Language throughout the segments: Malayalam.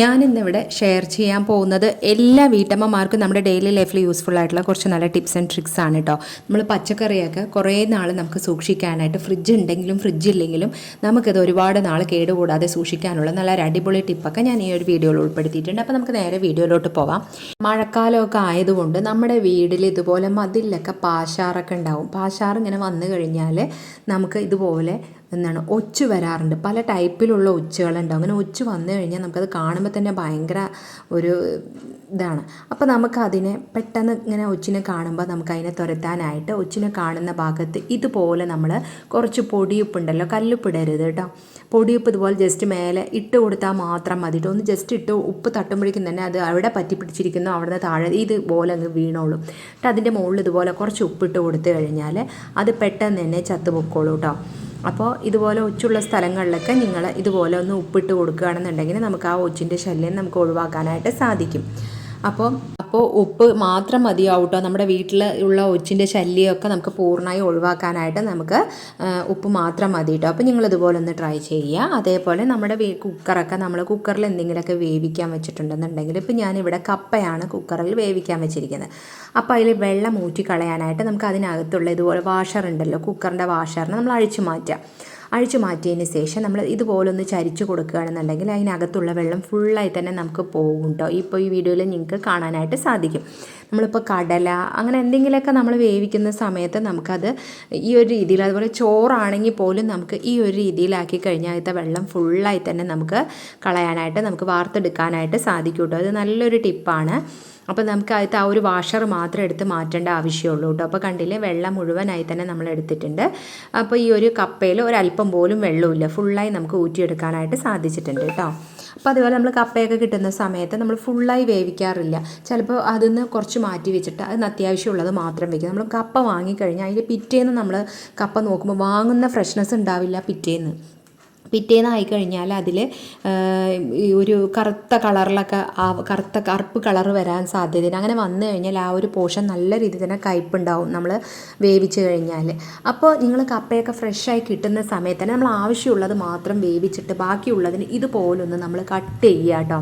ഞാൻ ഇന്നിവിടെ ഷെയർ ചെയ്യാൻ പോകുന്നത് എല്ലാ വീട്ടമ്മമാർക്കും നമ്മുടെ ഡെയിലി ലൈഫിൽ യൂസ്ഫുൾ ആയിട്ടുള്ള കുറച്ച് നല്ല ടിപ്സ് ആൻഡ് ട്രിക്സ് ആണ് കേട്ടോ നമ്മൾ പച്ചക്കറിയൊക്കെ കുറേ നാൾ നമുക്ക് സൂക്ഷിക്കാനായിട്ട് ഫ്രിഡ്ജ് ഉണ്ടെങ്കിലും ഫ്രിഡ്ജ് ഇല്ലെങ്കിലും നമുക്കിത് ഒരുപാട് നാൾ കേടുകൂടാതെ സൂക്ഷിക്കാനുള്ള നല്ല ഒരു അടിപൊളി ടിപ്പൊക്കെ ഞാൻ ഈ ഒരു വീഡിയോയിൽ ഉൾപ്പെടുത്തിയിട്ടുണ്ട്. അപ്പോൾ നമുക്ക് നേരെ വീഡിയോയിലോട്ട് പോവാം. മഴക്കാലമൊക്കെ ആയതുകൊണ്ട് നമ്മുടെ വീടിൽ ഇതുപോലെ മതിലൊക്കെ പാശാറൊക്കെ ഉണ്ടാവും. പാശാർ ഇങ്ങനെ വന്നു കഴിഞ്ഞാൽ നമുക്ക് ഇതുപോലെ എന്താണ് ഒച്ച് വരാറുണ്ട്. പല ടൈപ്പിലുള്ള ഒച്ചുകളുണ്ടാവും അങ്ങനെ ഒച്ച് വന്നു കഴിഞ്ഞാൽ നമുക്കത് കാണുമ്പോൾ തന്നെ ഭയങ്കര ഒരു ഇതാണ്. അപ്പോൾ നമുക്കതിനെ പെട്ടെന്ന് ഇങ്ങനെ ഒച്ചിനെ കാണുമ്പോൾ നമുക്കതിനെ തുരത്താനായിട്ട് ഒച്ചിനെ കാണുന്ന ഭാഗത്ത് ഇതുപോലെ നമ്മൾ കുറച്ച് പൊടിയുപ്പുണ്ടല്ലോ കല്ലുപ്പിടരുത് കേട്ടോ. പൊടിയുപ്പ് ഇതുപോലെ ജസ്റ്റ് മേലെ ഇട്ട് കൊടുത്താൽ മാത്രം മതി ഒന്ന് ജസ്റ്റ് ഇട്ട് ഉപ്പ് തട്ടുമ്പോഴേക്കും തന്നെ അത് അവിടെ പറ്റി പിടിച്ചിരിക്കുന്നു അവിടെ നിന്ന് താഴെ ഇതുപോലെ അങ്ങ് വീണോളും. എന്നിട്ട് അതിന്റെ മുകളിൽ ഇതുപോലെ കുറച്ച് ഉപ്പിട്ട് കൊടുത്തു കഴിഞ്ഞാൽ അത് പെട്ടെന്ന് തന്നെ ചത്തുപൊക്കോളൂ കേട്ടോ. അപ്പോൾ ഇതുപോലെ ഒച്ചുള്ള സ്ഥലങ്ങളിലൊക്കെ നിങ്ങൾ ഇതുപോലെ ഒന്ന് ഉപ്പിട്ട് കൊടുക്കുകയാണെന്നുണ്ടെങ്കിൽ നമുക്ക് ആ ഒച്ചിന്റെ ശല്യം നമുക്ക് ഒഴിവാക്കാനായിട്ട് സാധിക്കും. അപ്പോൾ അപ്പോൾ ഉപ്പ് മാത്രം മതിയാവും കേട്ടോ നമ്മുടെ വീട്ടിൽ ഉള്ള ഒച്ചിന്റെ ശല്യമൊക്കെ നമുക്ക് പൂർണമായി ഒഴിവാക്കാനായിട്ട് നമുക്ക് ഉപ്പ് മാത്രം മതി കേട്ടോ അപ്പോൾ നിങ്ങൾ ഇതുപോലെ ഒന്ന് ട്രൈ ചെയ്യുക. അതേപോലെ നമ്മുടെ കുക്കറൊക്കെ നമ്മൾ കുക്കറിൽ എന്തെങ്കിലുമൊക്കെ വേവിക്കാൻ വെച്ചിട്ടുണ്ടെന്നുണ്ടെങ്കിൽ ഇപ്പോൾ ഞാനിവിടെ കപ്പയാണ് കുക്കറിൽ വേവിക്കാൻ വെച്ചിരിക്കുന്നത്. അപ്പോൾ അതിൽ വെള്ളം ഊറ്റി കളയാനായിട്ട് നമുക്ക് അതിനകത്തുള്ള ഇതുപോലെ വാഷർ ഉണ്ടല്ലോ കുക്കറിന്റെ വാഷറിനെ നമ്മൾ അഴിച്ചു മാറ്റുക. അഴിച്ചു മാറ്റിയതിന് ശേഷം നമ്മൾ ഇതുപോലെ ഒന്ന് ചരിച്ചു കൊടുക്കുകയാണെന്നുണ്ടെങ്കിൽ അതിനകത്തുള്ള വെള്ളം ഫുള്ളായി തന്നെ നമുക്ക് പോകും കേട്ടോ ഇപ്പോൾ ഈ വീഡിയോയിൽ നിങ്ങൾക്ക് കാണാനായിട്ട് സാധിക്കും. നമ്മളിപ്പോൾ കടല അങ്ങനെ എന്തെങ്കിലുമൊക്കെ നമ്മൾ വേവിക്കുന്ന സമയത്ത് നമുക്കത് ഈ ഒരു രീതിയിൽ അതുപോലെ ചോറാണെങ്കിൽ പോലും നമുക്ക് ഈ ഒരു രീതിയിലാക്കി കഴിഞ്ഞാൽ അതിലത്തെ വെള്ളം ഫുള്ളായി തന്നെ നമുക്ക് കളയാനായിട്ട് നമുക്ക് വാർത്തെടുക്കാനായിട്ട് സാധിക്കും കേട്ടോ അത് നല്ലൊരു ടിപ്പാണ്. അപ്പോൾ നമുക്ക് അതിലത്തെ ആ ഒരു വാഷർ മാത്രം എടുത്ത് മാറ്റേണ്ട ആവശ്യമുള്ളൂ കേട്ടോ. അപ്പോൾ കണ്ടില്ലേ വെള്ളം മുഴുവനായി തന്നെ നമ്മൾ എടുത്തിട്ടുണ്ട്. അപ്പോൾ ഈ ഒരു കപ്പയിൽ ഒരല്പം പോലും വെള്ളമില്ല ഫുള്ളായി നമുക്ക് ഊറ്റിയെടുക്കാനായിട്ട് സാധിച്ചിട്ടുണ്ട് കേട്ടോ. അപ്പോൾ അതുപോലെ നമ്മൾ കപ്പയൊക്കെ കിട്ടുന്ന സമയത്ത് നമ്മൾ ഫുള്ളായി വേവിക്കാറില്ല. ചിലപ്പോൾ അതിൽ നിന്ന് കുറച്ച് മാറ്റി വെച്ചിട്ട് അതിന് അത്യാവശ്യമുള്ളത് മാത്രം വെക്കും. നമ്മൾ കപ്പ വാങ്ങിക്കഴിഞ്ഞാൽ അതിന്റെ പിറ്റേന്ന് നമ്മൾ കപ്പ നോക്കുമ്പോൾ വാങ്ങുന്ന ഫ്രഷ്നെസ് ഉണ്ടാവില്ല പിറ്റേന്ന്. പിറ്റേന്ന് ആയിക്കഴിഞ്ഞാൽ അതിൽ ഒരു കറുത്ത കളറിലൊക്കെ കറുത്ത കറുപ്പ് കളർ വരാൻ സാധ്യതയുണ്ട് അങ്ങനെ വന്നു കഴിഞ്ഞാൽ ആ ഒരു പോഷൻ നല്ല രീതിയിൽ തന്നെ കയ്പുണ്ടാവും നമ്മൾ വേവിച്ച് കഴിഞ്ഞാൽ അപ്പോൾ നിങ്ങൾ കപ്പയൊക്കെ ഫ്രഷായി കിട്ടുന്ന സമയത്ത് തന്നെ നമ്മൾ ആവശ്യമുള്ളത് മാത്രം വേവിച്ചിട്ട് ബാക്കിയുള്ളതിന് ഇതുപോലൊന്ന് നമ്മൾ കട്ട് ചെയ്യുക കേട്ടോ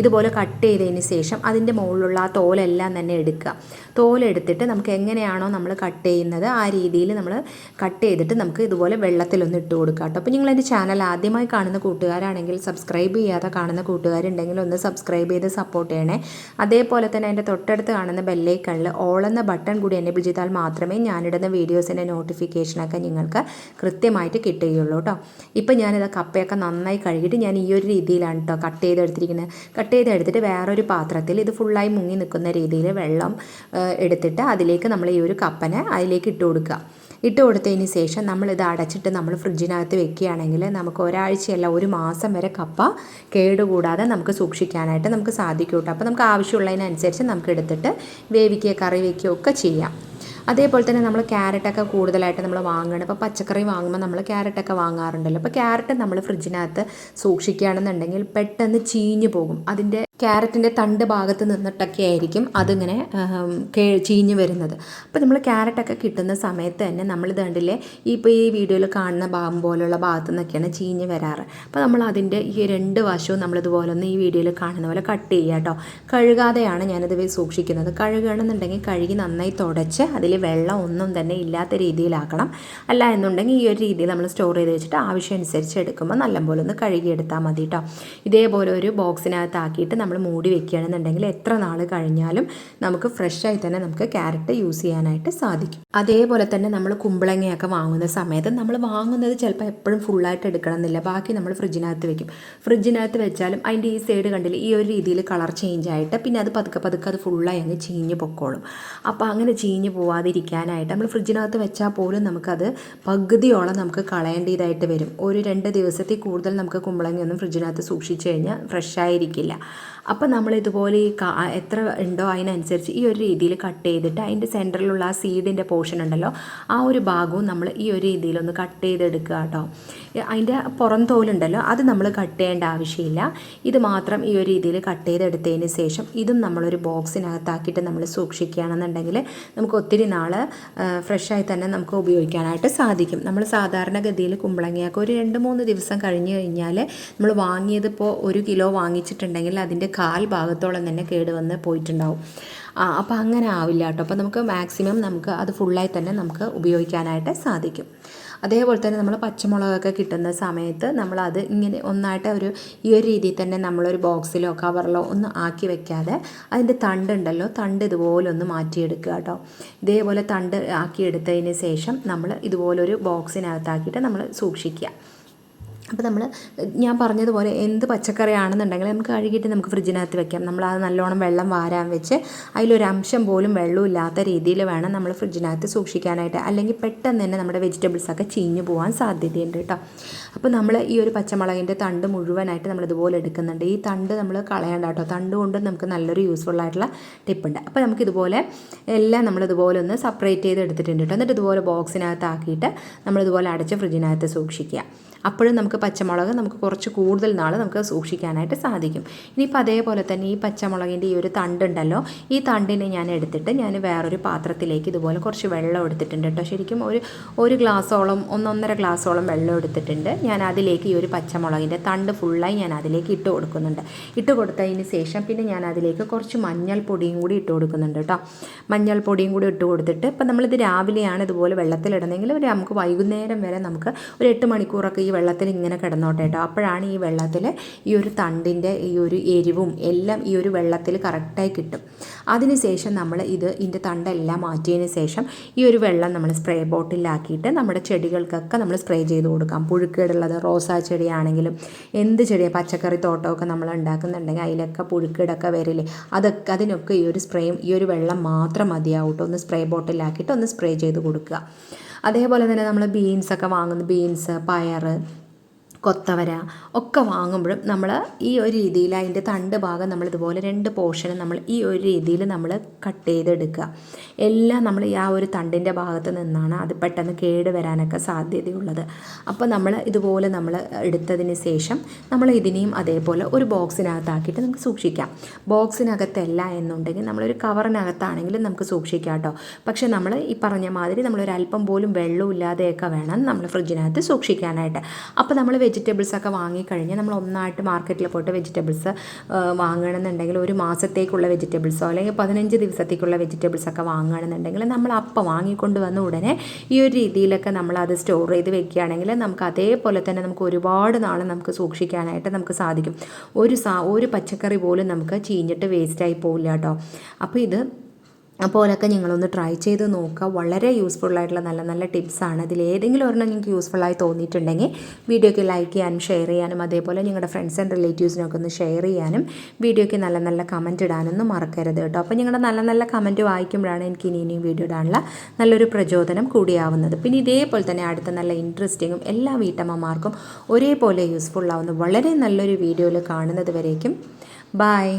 ഇതുപോലെ കട്ട് ചെയ്തതിന് ശേഷം അതിന്റെ മുകളിലുള്ള ആ തോലെല്ലാം തന്നെ എടുക്കുക. തോലെടുത്തിട്ട് നമുക്ക് എങ്ങനെയാണോ നമ്മൾ കട്ട് ചെയ്യുന്നത് ആ രീതിയിൽ നമ്മൾ കട്ട് ചെയ്തിട്ട് നമുക്ക് ഇതുപോലെ വെള്ളത്തിലൊന്ന് ഇട്ട് കൊടുക്കുക കേട്ടോ. അപ്പോൾ നിങ്ങൾ എന്റെ ചാനൽ ആദ്യമായി കാണുന്ന കൂട്ടുകാരാണെങ്കിൽ സബ്സ്ക്രൈബ് ചെയ്യാതെ കാണുന്ന കൂട്ടുകാരുണ്ടെങ്കിൽ ഒന്ന് സബ്സ്ക്രൈബ് ചെയ്ത് സപ്പോർട്ട് ചെയ്യണേ. അതേപോലെ തന്നെ എന്റെ തൊട്ടടുത്ത് കാണുന്ന ബെല്ലൈക്കണിൽ ഓൾ എന്ന ബട്ടൺ കൂടി എന്നെ ചെയ്താൽ മാത്രമേ ഞാനിടുന്ന വീഡിയോസിന്റെ നോട്ടിഫിക്കേഷനൊക്കെ നിങ്ങൾക്ക് കൃത്യമായിട്ട് കിട്ടുകയുള്ളൂ കേട്ടോ. ഇപ്പം ഞാനിത് കപ്പയൊക്കെ നന്നായി കഴുകിയിട്ട് ഞാൻ ഈ ഒരു രീതിയിലാണ് കേട്ടോ കട്ട് ചെയ്തെടുത്തിരിക്കുന്നത്. കട്ട് ചെയ്തെടുത്തിട്ട് വേറൊരു പാത്രത്തിൽ ഇത് ഫുള്ളായി മുങ്ങി നിൽക്കുന്ന രീതിയിൽ വെള്ളം എടുത്തിട്ട് അതിലേക്ക് നമ്മൾ ഈ ഒരു കപ്പനെ അതിലേക്ക് ഇട്ട് കൊടുക്കുക. ഇട്ട് കൊടുത്തതിന് ശേഷം നമ്മളിത് അടച്ചിട്ട് നമ്മൾ ഫ്രിഡ്ജിനകത്ത് വെക്കുകയാണെങ്കിൽ നമുക്ക് ഒരാഴ്ചയല്ല ഒരു മാസം വരെ കപ്പ കേടുകൂടാതെ നമുക്ക് സൂക്ഷിക്കാനായിട്ട് നമുക്ക് സാധിക്കും കേട്ടോ. അപ്പോൾ നമുക്ക് ആവശ്യമുള്ളതിനനുസരിച്ച് നമുക്ക് എടുത്തിട്ട് വേവിക്കുക കറി വയ്ക്കുകയോ ഒക്കെ ചെയ്യാം. അതേപോലെ തന്നെ നമ്മൾ ക്യാരറ്റൊക്കെ കൂടുതലായിട്ട് നമ്മൾ വാങ്ങണം ഇപ്പോൾ പച്ചക്കറി വാങ്ങുമ്പോൾ നമ്മൾ ക്യാരറ്റൊക്കെ വാങ്ങാറുണ്ടല്ലോ. അപ്പോൾ ക്യാരറ്റ് നമ്മൾ ഫ്രിഡ്ജിനകത്ത് സൂക്ഷിക്കുകയാണെന്നുണ്ടെങ്കിൽ പെട്ടെന്ന് ചീഞ്ഞു പോകും. അതിന്റെ ക്യാരറ്റിന്റെ തണ്ട് ഭാഗത്ത് നിന്നിട്ടൊക്കെ ആയിരിക്കും അതിങ്ങനെ കേ ചീഞ്ഞ് വരുന്നത്. അപ്പോൾ നമ്മൾ ക്യാരറ്റൊക്കെ കിട്ടുന്ന സമയത്ത് തന്നെ നമ്മൾ കണ്ടില്ലേ ഇപ്പോൾ ഈ വീഡിയോയിൽ കാണുന്ന ഭാഗം പോലുള്ള ഭാഗത്തു നിന്നൊക്കെയാണ് ചീഞ്ഞ് വരാറ്. അപ്പോൾ നമ്മൾ അതിന്റെ ഈ രണ്ട് വശവും നമ്മളിതുപോലെ ഒന്ന് ഈ വീഡിയോയിൽ കാണുന്ന പോലെ കട്ട് ചെയ്യുക കേട്ടോ. കഴുകാതെയാണ് ഞാനിത് സൂക്ഷിക്കുന്നത്. കഴുകണമെന്നുണ്ടെങ്കിൽ കഴുകി നന്നായി തുടച്ച് അതിൽ വെള്ളം ഒന്നും തന്നെ ഇല്ലാത്ത രീതിയിലാക്കണം. അല്ല എന്നുണ്ടെങ്കിൽ ഈ ഒരു രീതിയിൽ നമ്മൾ സ്റ്റോർ ചെയ്ത് വെച്ചിട്ട് ആവശ്യം അനുസരിച്ച് എടുക്കുമ്പോൾ നല്ലപോലെ ഒന്ന് കഴുകിയെടുത്താൽ മതി കേട്ടോ. ഇതേപോലെ ഒരു ബോക്സിനകത്ത് ആക്കിയിട്ട് നമ്മൾ മൂടി വെക്കുകയാണെന്നുണ്ടെങ്കിൽ എത്ര നാൾ കഴിഞ്ഞാലും നമുക്ക് ഫ്രഷായി തന്നെ നമുക്ക് ക്യാരറ്റ് യൂസ് ചെയ്യാനായിട്ട് സാധിക്കും. അതേപോലെ തന്നെ നമ്മൾ കുമ്പളങ്ങയൊക്കെ വാങ്ങുന്ന സമയത്ത് നമ്മൾ വാങ്ങുന്നത് ചിലപ്പോൾ എപ്പോഴും ഫുള്ളായിട്ട് എടുക്കണം എന്നില്ല ബാക്കി നമ്മൾ ഫ്രിഡ്ജിനകത്ത് വെക്കും. ഫ്രിഡ്ജിനകത്ത് വെച്ചാലും അതിന്റെ ഈ സൈഡ് കണ്ടില്ല ഈ ഒരു രീതിയിൽ കളർ ചേഞ്ച് ആയിട്ട് പിന്നെ അത് പതുക്കെ പതുക്കെ അത് ഫുള്ളായി അങ്ങ് ചീഞ്ഞ് പൊക്കോളും. അപ്പോൾ അങ്ങനെ ചീഞ്ഞ് പോവാതിരിക്കാനായിട്ട് നമ്മൾ ഫ്രിഡ്ജിനകത്ത് വെച്ചാൽ പോലും നമുക്കത് പകുതിയോളം നമുക്ക് കളയേണ്ടതായിട്ട് വരും. ഒരു രണ്ട് ദിവസത്തിൽ കൂടുതൽ നമുക്ക് കുമ്പളങ്ങയൊന്നും ഫ്രിഡ്ജിനകത്ത് സൂക്ഷിച്ചു കഴിഞ്ഞാൽ ഫ്രഷ് ആയിരിക്കില്ല. അപ്പോൾ നമ്മൾ ഇതുപോലെ ഈ എത്ര ഉണ്ടോ അതിനനുസരിച്ച് ഈ ഒരു രീതിയിൽ കട്ട് ചെയ്തിട്ട് അതിന്റെ സെന്ററിലുള്ള ആ സീഡിന്റെ പോർഷൻ ഉണ്ടല്ലോ ആ ഒരു ഭാഗവും നമ്മൾ ഈ ഒരു രീതിയിലൊന്ന് കട്ട് ചെയ്തെടുക്കുക കേട്ടോ അതിന്റെ പുറം തോലുണ്ടല്ലോ അത് നമ്മൾ കട്ട് ചെയ്യേണ്ട ആവശ്യമില്ല. ഇത് മാത്രം ഈ ഒരു രീതിയിൽ കട്ട് ചെയ്തെടുത്തതിന് ശേഷം ഇതും നമ്മളൊരു ബോക്സിനകത്താക്കിയിട്ട് നമ്മൾ സൂക്ഷിക്കുകയാണെന്നുണ്ടെങ്കിൽ നമുക്ക് ഒത്തിരി നാൾ ഫ്രഷായി തന്നെ നമുക്ക് ഉപയോഗിക്കാനായിട്ട് സാധിക്കും. നമ്മൾ സാധാരണഗതിയിൽ കുമ്പളങ്ങയൊക്കെ ഒരു രണ്ട് മൂന്ന് ദിവസം കഴിഞ്ഞ് കഴിഞ്ഞാൽ നമ്മൾ വാങ്ങിയതിപ്പോൾ ഒരു കിലോ വാങ്ങിച്ചിട്ടുണ്ടെങ്കിൽ അതിന്റെ കാൽ ഭാഗത്തോളം തന്നെ കേട് വന്ന് പോയിട്ടുണ്ടാവും. ആ അപ്പോൾ അങ്ങനെ ആവില്ല കേട്ടോ. അപ്പോൾ നമുക്ക് മാക്സിമം നമുക്ക് അത് ഫുള്ളായി തന്നെ നമുക്ക് ഉപയോഗിക്കാനായിട്ട് സാധിക്കും. അതേപോലെ തന്നെ നമ്മൾ പച്ചമുളകൊക്കെ കിട്ടുന്ന സമയത്ത് നമ്മളത് ഇങ്ങനെ ഒന്നായിട്ട് ഒരു ഈ ഒരു രീതിയിൽ തന്നെ നമ്മളൊരു ബോക്സിലോ കവറിലോ ഒന്നും ആക്കി വെക്കാതെ അതിന്റെ തണ്ടുണ്ടല്ലോ തണ്ട് ഇതുപോലെ ഒന്ന് മാറ്റിയെടുക്കുക കേട്ടോ. ഇതേപോലെ തണ്ട് ആക്കിയെടുത്തതിന് ശേഷം നമ്മൾ ഇതുപോലൊരു ബോക്സിനകത്താക്കിയിട്ട് നമ്മൾ സൂക്ഷിക്കുക. അപ്പോൾ നമ്മൾ ഞാൻ പറഞ്ഞതുപോലെ എന്ത് പച്ചക്കറിയാണെന്നുണ്ടെങ്കിൽ നമുക്ക് കഴുകിയിട്ട് നമുക്ക് ഫ്രിഡ്ജിനകത്ത് വെക്കാം. നമ്മൾ അത് നല്ലോണം വെള്ളം വാരാൻ വെച്ച് അതിലൊരു അംശം പോലും വെള്ളമില്ലാത്ത രീതിയിൽ വേണം നമ്മൾ ഫ്രിഡ്ജിനകത്ത് സൂക്ഷിക്കാനായിട്ട്. അല്ലെങ്കിൽ പെട്ടെന്ന് തന്നെ നമ്മുടെ വെജിറ്റബിൾസൊക്കെ ചീഞ്ഞു പോകാൻ സാധ്യതയുണ്ട് കേട്ടോ. അപ്പോൾ നമ്മൾ ഈ ഒരു പച്ചമുളകിന്റെ തണ്ട് മുഴുവനായിട്ട് നമ്മൾ ഇതുപോലെ എടുക്കുന്നുണ്ട്. ഈ തണ്ട് നമ്മൾ കളയണ്ട കേട്ടോ. തണ്ട് കൊണ്ട് നമുക്ക് നല്ലൊരു യൂസ്ഫുൾ ആയിട്ടുള്ള ടിപ്പുണ്ട് അപ്പോൾ നമുക്ക് ഇതുപോലെ എല്ലാം നമ്മൾ ഇതുപോലെ ഒന്ന് സെപ്പറേറ്റ് ചെയ്ത് എടുത്തിട്ടുണ്ട് കേട്ടോ. എന്നിട്ട് ഇതുപോലെ ബോക്സിനകത്താക്കിയിട്ട് നമ്മളിതുപോലെ അടച്ച് ഫ്രിഡ്ജിനകത്ത് സൂക്ഷിക്കുക. അപ്പോഴും നമുക്ക് പച്ചമുളക് നമുക്ക് കുറച്ച് കൂടുതൽ നാൾ നമുക്ക് സൂക്ഷിക്കാനായിട്ട് സാധിക്കും. ഇനിയിപ്പോൾ അതേപോലെ തന്നെ ഈ പച്ചമുളകിന്റെ ഈ ഒരു തണ്ടുണ്ടല്ലോ ഈ തണ്ടിനെ ഞാൻ എടുത്തിട്ട് ഞാൻ വേറൊരു പാത്രത്തിലേക്ക് ഇതുപോലെ കുറച്ച് വെള്ളം എടുത്തിട്ടുണ്ട് കേട്ടോ. ശരിക്കും ഒരു ഒരു ഗ്ലാസ്സോളം ഒന്നൊന്നര ഗ്ലാസ്സോളം വെള്ളം എടുത്തിട്ടുണ്ട്. ഞാൻ അതിലേക്ക് ഈ ഒരു പച്ചമുളകിന്റെ തണ്ട് ഫുള്ളായി ഞാൻ അതിലേക്ക് ഇട്ട് കൊടുക്കുന്നുണ്ട്. ഇട്ട് കൊടുത്തതിന് ശേഷം പിന്നെ ഞാൻ അതിലേക്ക് കുറച്ച് മഞ്ഞൾപ്പൊടിയും കൂടി ഇട്ട് കൊടുക്കുന്നുണ്ട് കേട്ടോ. മഞ്ഞൾപ്പൊടിയും കൂടി ഇട്ട് കൊടുത്തിട്ട് ഇപ്പം നമ്മളിത് രാവിലെയാണ് ഇതുപോലെ വെള്ളത്തിലിടുന്നതെങ്കിൽ ഒരു നമുക്ക് വൈകുന്നേരം വരെ നമുക്ക് ഒരു എട്ട് മണിക്കൂറൊക്കെ ഈ വെള്ളത്തിൽ ഇങ്ങനെ കിടന്നോട്ടെ കേട്ടോ. അപ്പോഴാണ് ഈ വെള്ളത്തിൽ ഈ ഒരു തണ്ടിന്റെ ഈ ഒരു എരിവും എല്ലാം ഈ ഒരു വെള്ളത്തിൽ കറക്റ്റായി കിട്ടും. അതിനുശേഷം നമ്മൾ ഇത് ഇതിന്റെ തണ്ടെല്ലാം മാറ്റിയതിന് ശേഷം ഈ ഒരു വെള്ളം നമ്മൾ സ്പ്രേ ബോട്ടിലാക്കിയിട്ട് നമ്മുടെ ചെടികൾക്കൊക്കെ നമ്മൾ സ്പ്രേ ചെയ്ത് കൊടുക്കാം. പുഴുക്കേടുള്ളത് റോസാ ചെടിയാണെങ്കിലും എന്ത് ചെടിയാണ് പച്ചക്കറി തോട്ടമൊക്കെ നമ്മൾ ഉണ്ടാക്കുന്നുണ്ടെങ്കിൽ അതിലൊക്കെ പുഴുക്കേടൊക്കെ വരില്ലേ അതൊക്കെ അതിനൊക്കെ ഈ ഒരു സ്പ്രേയും ഈ ഒരു വെള്ളം മാത്രം മതിയാവും കേട്ടോ ഒന്ന് സ്പ്രേ ബോട്ടിലാക്കിയിട്ട് ഒന്ന് സ്പ്രേ ചെയ്ത് കൊടുക്കുക. അതേപോലെ തന്നെ നമ്മൾ ബീൻസൊക്കെ വാങ്ങുന്നു ബീൻസ് പയർ കൊത്തവര ഒക്കെ വാങ്ങുമ്പോഴും നമ്മൾ ഈ ഒരു രീതിയിൽ അതിന്റെ തണ്ട് ഭാഗം നമ്മൾ ഇതുപോലെ രണ്ട് പോർഷനും നമ്മൾ ഈ ഒരു രീതിയിൽ നമ്മൾ കട്ട് ചെയ്തെടുക്കുക. എല്ലാം നമ്മൾ ഈ ആ ഒരു തണ്ടിന്റെ ഭാഗത്ത് നിന്നാണ് അത് പെട്ടെന്ന് കേട് വരാനൊക്കെ സാധ്യതയുള്ളത്. അപ്പോൾ നമ്മൾ ഇതുപോലെ നമ്മൾ എടുത്തതിന് ശേഷം നമ്മൾ ഇതിനെയും അതേപോലെ ഒരു ബോക്സിനകത്താക്കിയിട്ട് നമുക്ക് സൂക്ഷിക്കാം. ബോക്സിനകത്തല്ല എന്നുണ്ടെങ്കിൽ നമ്മളൊരു കവറിനകത്താണെങ്കിലും നമുക്ക് സൂക്ഷിക്കാം കേട്ടോ. പക്ഷേ നമ്മൾ ഈ പറഞ്ഞ മാതിരി നമ്മളൊരു അല്പം പോലും വെള്ളമില്ലാതെയൊക്കെ വേണം നമ്മൾ ഫ്രിഡ്ജിനകത്ത് സൂക്ഷിക്കാനായിട്ട്. അപ്പോൾ നമ്മൾ വെജിറ്റബിൾസ് ഒക്കെ വാങ്ങിക്കഴിഞ്ഞാൽ നമ്മൾ ഒന്നായിട്ട് മാർക്കറ്റിൽ പോയിട്ട് വെജിറ്റബിൾസ് വാങ്ങണമെന്നുണ്ടെങ്കിൽ ഒരു മാസത്തേക്കുള്ള വെജിറ്റബിൾസോ അല്ലെങ്കിൽ പതിനഞ്ച് ദിവസത്തേക്കുള്ള വെജിറ്റബിൾസൊക്കെ വാങ്ങുകയാണെന്നുണ്ടെങ്കിൽ നമ്മൾ അപ്പം വാങ്ങിക്കൊണ്ട് വന്ന ഉടനെ ഈ ഒരു രീതിയിലൊക്കെ നമ്മൾ അത് സ്റ്റോർ ചെയ്ത് വെക്കുകയാണെങ്കിൽ നമുക്ക് അതേപോലെ തന്നെ നമുക്ക് ഒരുപാട് നാൾ നമുക്ക് സൂക്ഷിക്കാനായിട്ട് നമുക്ക് സാധിക്കും. ഒരു സാ ഒരു പച്ചക്കറി പോലും നമുക്ക് ചീഞ്ഞിട്ട് വേസ്റ്റായി പോവില്ല കേട്ടോ. അപ്പോൾ ഇത് അപ്പോലൊക്കെ നിങ്ങളൊന്ന് ട്രൈ ചെയ്ത് നോക്കുക. വളരെ യൂസ്ഫുൾ ആയിട്ടുള്ള നല്ല നല്ല ടിപ്സാണ് അതിൽ ഏതെങ്കിലും ഒരെണ്ണം നിങ്ങൾക്ക് യൂസ്ഫുള്ളായി തോന്നിയിട്ടുണ്ടെങ്കിൽ വീഡിയോയ്ക്ക് ലൈക്ക് ചെയ്യാനും ഷെയർ ചെയ്യാനും അതേപോലെ നിങ്ങളുടെ ഫ്രണ്ട്സ് ആൻഡ് റിലേറ്റീവ്സിനൊക്കെ ഒന്ന് ഷെയർ ചെയ്യാനും വീഡിയോയ്ക്ക് നല്ല നല്ല കമന്റ് ഇടാനൊന്നും മറക്കരുത് കേട്ടോ. അപ്പോൾ നിങ്ങളുടെ നല്ല നല്ല കമന്റ് വായിക്കുമ്പോഴാണ് എനിക്ക് ഇനി ഇനിയും വീഡിയോ ഇടാനുള്ള നല്ലൊരു പ്രചോദനം കൂടിയാവുന്നത്. പിന്നെ ഇതേപോലെ തന്നെ അടുത്ത നല്ല ഇൻട്രസ്റ്റിങ്ങും എല്ലാ വീട്ടമ്മമാർക്കും ഒരേപോലെ യൂസ്ഫുൾ ആവുന്ന വളരെ നല്ലൊരു വീഡിയോയിൽ കാണുന്നത് വരേക്കും. ബായ്